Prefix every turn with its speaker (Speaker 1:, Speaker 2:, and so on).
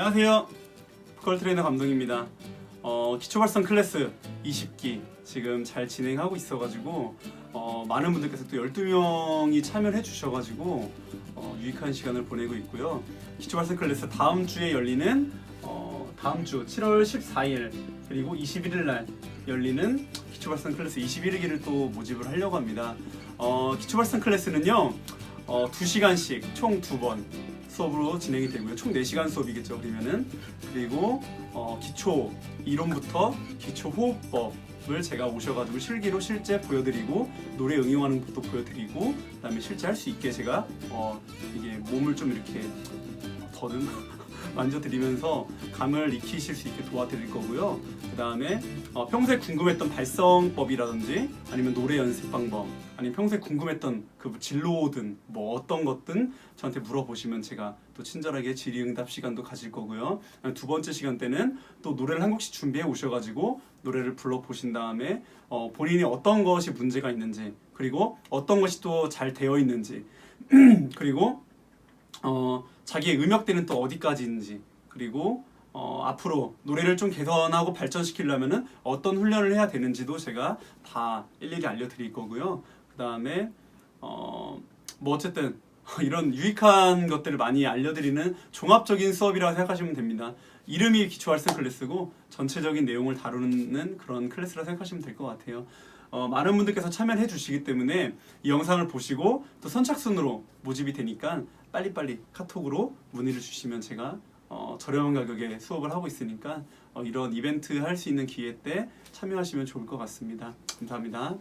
Speaker 1: 안녕하세요. 걸 트레이너 감독입니다. 어, 기초 발성 클래스 20기 지금 잘 진행하고 있어가지고 어, 많은 분들께서 또 12명이 참여를 해주셔가지고 어, 유익한 시간을 보내고 있고요. 기초 발성 클래스 다음 주에 열리는 어, 다음 주 7월 14일 그리고 21일 날 열리는 기초 발성 클래스 21기를 또 모집을 하려고 합니다. 어, 기초 발성 클래스는요. 어, 2시간씩 총 2번 수업으로 진행이 되고요. 총 4시간 수업이겠죠. 그러면은 그리고 어, 기초 이론부터 기초 호흡법 을 제가 오셔가지고 실기로 실제 보여드리고 노래 응용하는 것도 보여드리고 그다음에 실제 할 수 있게 제가 어, 이게 몸을 좀 이렇게 더듬 만져드리면서 감을 익히실 수 있게 도와드릴 거고요. 그 다음에 어, 평소에 궁금했던 발성법이라든지 아니면 노래 연습 방법 아니면 평소에 궁금했던 그 진로든 뭐 어떤 것든 저한테 물어보시면 제가 또 친절하게 질의응답 시간도 가질 거고요. 두 번째 시간 때는 또 노래를 한 곡씩 준비해 오셔가지고 노래를 불러 보신 다음에 어, 본인이 어떤 것이 문제가 있는지 그리고 어떤 것이 또 잘 되어 있는지 그리고 어, 자기의 음역대는 또 어디까지인지 그리고 어, 앞으로 노래를 좀 개선하고 발전시키려면은 어떤 훈련을 해야 되는지도 제가 다 일일이 알려드릴 거고요. 그 다음에 어, 뭐 어쨌든 이런 유익한 것들을 많이 알려드리는 종합적인 수업이라고 생각하시면 됩니다. 이름이 기초활성 클래스고 전체적인 내용을 다루는 그런 클래스라 생각하시면 될 것 같아요. 어, 많은 분들께서 참여를 해주시기 때문에 이 영상을 보시고 또 선착순으로 모집이 되니까 빨리빨리 카톡으로 문의를 주시면 제가 어, 저렴한 가격에 수업을 하고 있으니까 어, 이런 이벤트 할 수 있는 기회 때 참여하시면 좋을 것 같습니다. 감사합니다.